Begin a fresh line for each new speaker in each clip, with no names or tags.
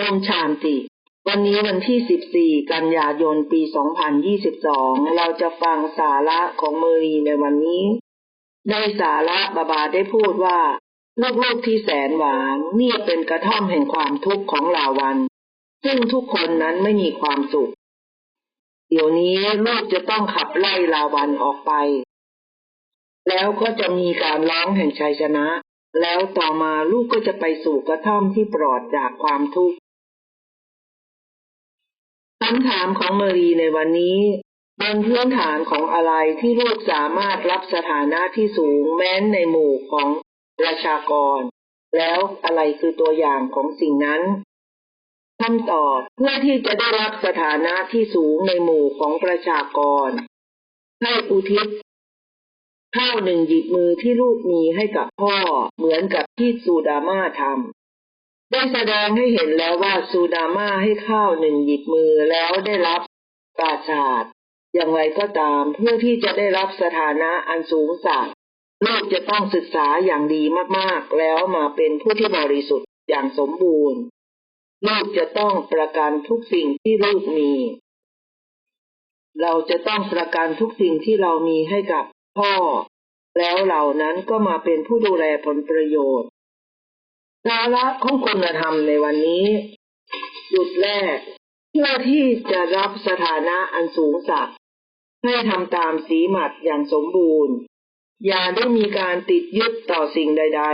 โอมชานติ วันนี้วันที่ 14 กันยายน ปี 2022 เราจะฟังสาระของเมรีในวันนี้ ในสาระบาบาได้พูดว่า ลูกๆที่แสนหวานนี่เป็นกระท่อมแห่งความทุกข์ของลาวัน ซึ่งทุกคนนั้นไม่มีความสุข เดี๋ยวนี้ลูกจะต้องขับไล่ลาวันออกไป แล้วก็จะมีการร้องแห่งชัยชนะแล้วต่อมาลูกก็จะไปสู่กระท่อมที่ปลอดจากความทุกข์ำถามของเมรีในวันนี้บนพื้นฐานของอะไรที่ลูกสามารถรับสถานะที่สูงแม้นในหมู่ของประชากร แล้วอะไรคือตัวอย่างของสิ่งนั้นคำตอบเพื่อที่จะได้รับสถานะที่สูงในหมู่ของประชากร ให้อุทิศข้าวหนึ่งหยิบมือที่ลูกมีให้กับพ่อเหมือนกับที่ซูดามาทำ ได้แสดงให้เห็นแล้วว่าซูดามาให้ข้าวหนึ่งหยิบมือแล้วได้รับปราชาดอย่างไรก็ตามเพื่อที่จะได้รับสถานะอันสูงสักลูกจะต้องศึกษาอย่างดีมากๆ แล้วมาเป็นผู้ที่บริสุทธิ์อย่างสมบูรณ์ ลูกจะต้องประกันทุกสิ่งที่ลูกมี เราจะต้องประกันทุกสิ่งที่เรามีให้กับพ่อ แล้วเหล่านั้นก็มาเป็นผู้ดูแลผลประโยชน์ สาระของคุณธรรมในวันนี้ จุดแรก เพื่อที่จะรับสถานะอันสูงสักให้ทำตามสีหมัดอย่างสมบูรณ์ อย่าได้มีการติดยึดต่อสิ่งใด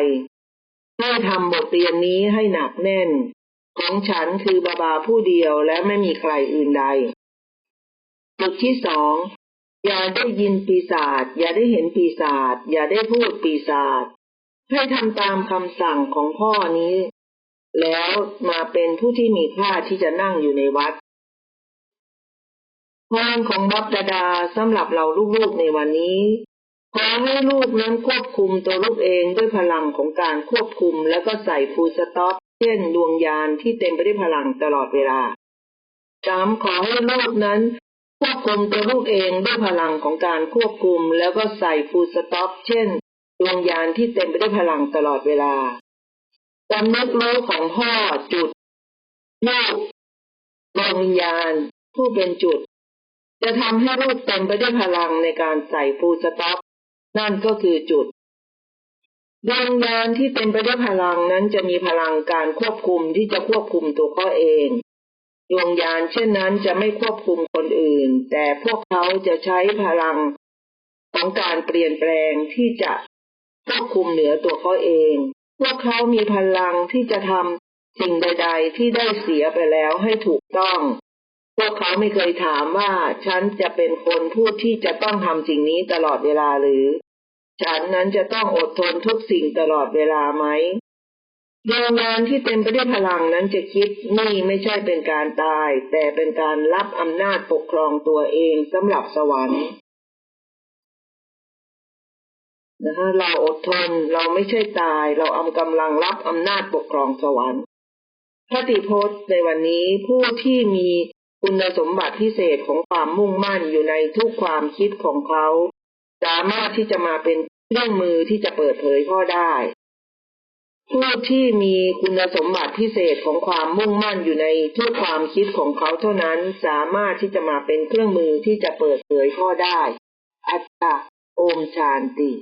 ๆ ให้ทำบทเรียนนี้ให้หนักแน่น ของฉันคือบาบาผู้เดียวและไม่มีใครอื่นใด จุดที่สอง อย่าได้ยินปีศาจอย่าได้เห็นปีศาจอย่าได้พูดปีศาจ ให้ทำตามคำสั่งของพ่อนี้ แล้วมาเป็นผู้ที่มีค่าที่จะนั่งอยู่ในวัดพรของบัพดาดาสำหรับเราลูกๆในวันนี้ขอให้ลูกนั้นควบคุมตัวลูกเองด้วยพลังของการควบคุมแล้วก็ใส่ฟูสต็อปเช่นดวงยานที่เต็มไปด้วยพลังตลอดเวลาสามขอให้ลูกนั้น ควบคุมตัวลูกเองด้วยพลังของการควบคุมแล้วก็ใส่ฟูสต็อปเช่น ดวงยานที่เต็มไปด้วยพลังตลอดเวลาสำนึกรู้ของพ่อจุดลูกดวงวิญญาณ ผู้เป็นจุด จะทำให้ลูกเต็มไปด้วยพลังในการใส่ฟูสต็อปนั่นก็คือจุดดวงยานที่เต็มไปด้วยพลังนั้นจะมีพลังการควบคุมที่จะควบคุมตัวเขาเอง ดวงยานเช่นนั้นจะไม่ควบคุมคนอื่น แต่พวกเขาจะใช้พลังของการเปลี่ยนแปลงที่จะ ควบคุมเหนือตัวเขาเอง พวกเขามีพลังที่จะทำสิ่งใด ๆ ที่ได้เสียไปแล้วให้ถูกต้อง พวกเขาไม่เคยถามว่าฉันจะเป็นคนพูดที่จะต้องทำสิ่งนี้ตลอดเวลาหรือ ฉันนั้นจะต้องอดทนทุกสิ่งตลอดเวลาไหมดวงงานที่เต็มไปด้วยพลังนั้นจะคิดนี่ไม่ใช่เป็นการตาย แต่เป็นการรับอำนาจปกครองตัวเองสำหรับสวรรค์ นะคะเราอดทนเราไม่ใช่ตาย เราเอากำลังรับอำนาจปกครองสวรรค์พระติพจน์ในวันนี้ผู้ที่มีคุณสมบัติพิเศษของความมุ่งมั่นอยู่ในทุกความคิดของเขา สามารถที่จะมาเป็นเครื่องมือที่จะเปิดเผยข้อได้ ผู้ที่มีคุณสมบัติพิเศษของความมุ่งมั่นอยู่ในทุกความคิดของเขาเท่านั้นสามารถที่จะมาเป็นเครื่องมือที่จะเปิดเผยข้อได้ อัตตาโอมชานติ